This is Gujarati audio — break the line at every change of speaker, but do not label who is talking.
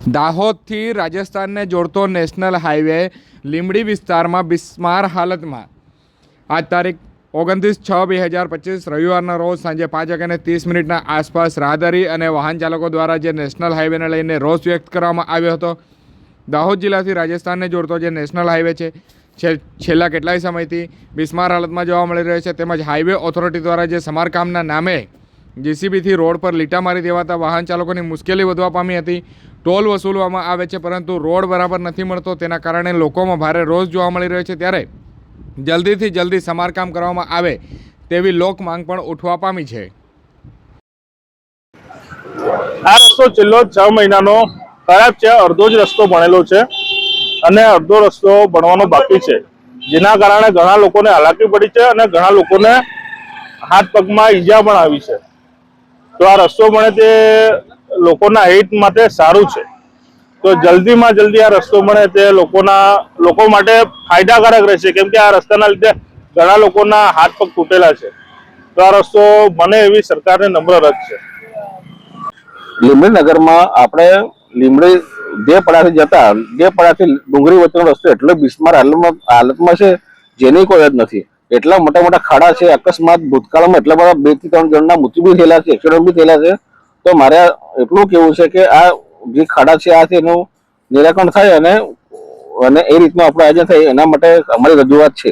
દાહોદથી રાજસ્થાનને જોડતો નેશનલ હાઈવે લીંબડી વિસ્તારમાં બિસ્માર હાલતમાં. આજ તારીખ ઓગણત્રીસ છ બે હજાર પચીસ રવિવારના રોજ સાંજે પાંચ વાગ્યાને ત્રીસ મિનિટના આસપાસ રાહદારી અને વાહન ચાલકો દ્વારા જે નેશનલ હાઈવેને લઈને રોષ વ્યક્ત કરવામાં આવ્યો હતો, દાહોદ જિલ્લાથી રાજસ્થાનને જોડતો જે નેશનલ હાઈવે છે છેલ્લા કેટલાય સમયથી બિસ્માર હાલતમાં જોવા મળી રહ્યો છે. તેમજ હાઈવે ઓથોરિટી દ્વારા જે સમારકામના નામે જીસીબીથી રોડ પર લીટા મારી દેવાતા વાહન ચાલકોની મુશ્કેલી વધવા પામી હતી. ટોલ વસૂલવામાં આવે છે, પરંતુ રોડ બરાબર નથી મળતો. તેના કારણે લોકોમાં ભારે રોષ જોવા મળી રહ્યો છે. ત્યારે જલ્દીથી જલ્દી સમારકામ કરવામાં આવે તેવી લોક માંગ પણ ઉઠવા પામી છે.
આ રસ્તો છેલ્લો છ મહિનાનો ખરાબ છે. અડધો જ રસ્તો ભણેલો છે અને અડધો રસ્તો ભણવાનો બાકી છે. જેના કારણે ઘણા લોકોને હાલાકી પડી છે અને ઘણા લોકોને હાથ પગમાં ઈજા પણ આવી છે. તો આ રસ્તો બને તે લોકોના હિત માટે સારું છે. તો જલ્દીમાં જલ્દી આ રસ્તો બને તે લોકોના, લોકો માટે ફાયદાકારક રહેશે. કેમ કે આ રસ્તાના લીધે ઘણા લોકોના હાથ પગ તૂટેલા છે. તો આ રસ્તો બને એવી સરકારને નમ્ર રજ છે.
લીંબડી નગરમાં આપણે લીંબડી દેપડાથી જતા દેપડાથી ડુંગરી વચ્ચેનો રસ્તો એટલો બિસ્માર હાલતમાં હાલતમાં છે, જેની કોઈ જ નથી. એટલા મોટા મોટા ખાડા છે, અકસ્માત, ભૂતકાળમાં એટલા બધા બેથી ત્રણ જણના મૃત્યુ બી થયેલા છે, એક્સિડન્ટ બી થયેલા છે. તો મારે એટલું કેવું છે કે આ જે ખાડા છે આ એનું નિરાકરણ થાય અને અને એ રીતનું આપણું આયોજન થાય, એના માટે અમારી રજૂઆત છે.